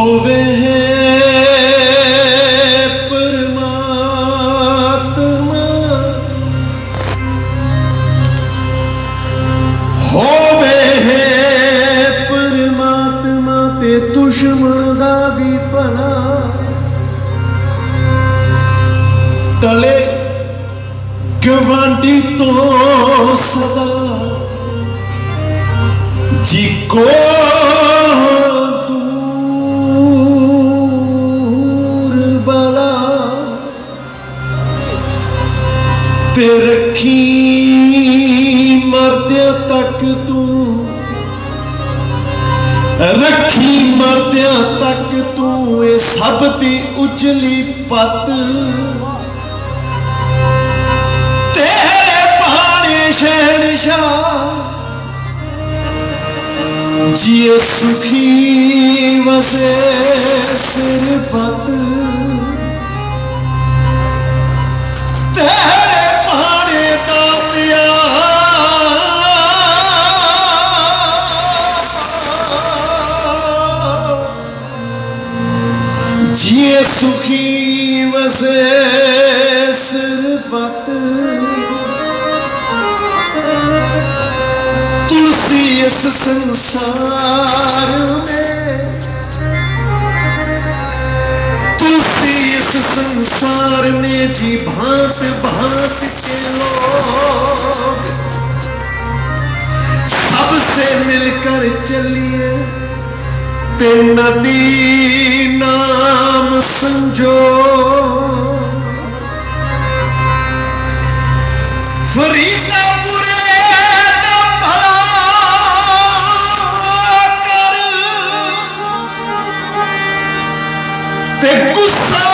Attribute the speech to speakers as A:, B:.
A: ਹੋਵੇ ਪਰਮਾਤਮਾ। ਹੋਵੇ ਪਰਮਾਤਮਾ ਤੇ ਦੁਸ਼ਮਣ ਦਾ ਵੀ ਭਲਾ। ਟਲੇ ਗਵਾਂਢੀ ਤੋਂ ਸਦਾ। ਜੀ ਕੋ ਤੇ ਰੱਖੀ, ਮਰਦਿਆਂ ਤੱਕ ਤੂੰ। ਰੱਖੀ ਮਰਦਿਆਂ ਤੱਕ ਤੂੰ, ਇਹ ਸਭ ਦੀ ਉਜਲੀ ਪੱਤ। ਤੇਰੇ ਪਾਣੀ ਸ਼ਹਿਨਸ਼ਾਹ ਜਿਏ ਸੁਖੀ ਵਸੇ ਸਿਰ ਪਤ जिए सुखी वसे सिरपत। तुलसी इस संसार में। तुलसी इस संसार में जी भांत भांत के लोग। सबसे मिलकर चलिए, ते नदी न संजो फरीदापुर भला कर ते गुस्सा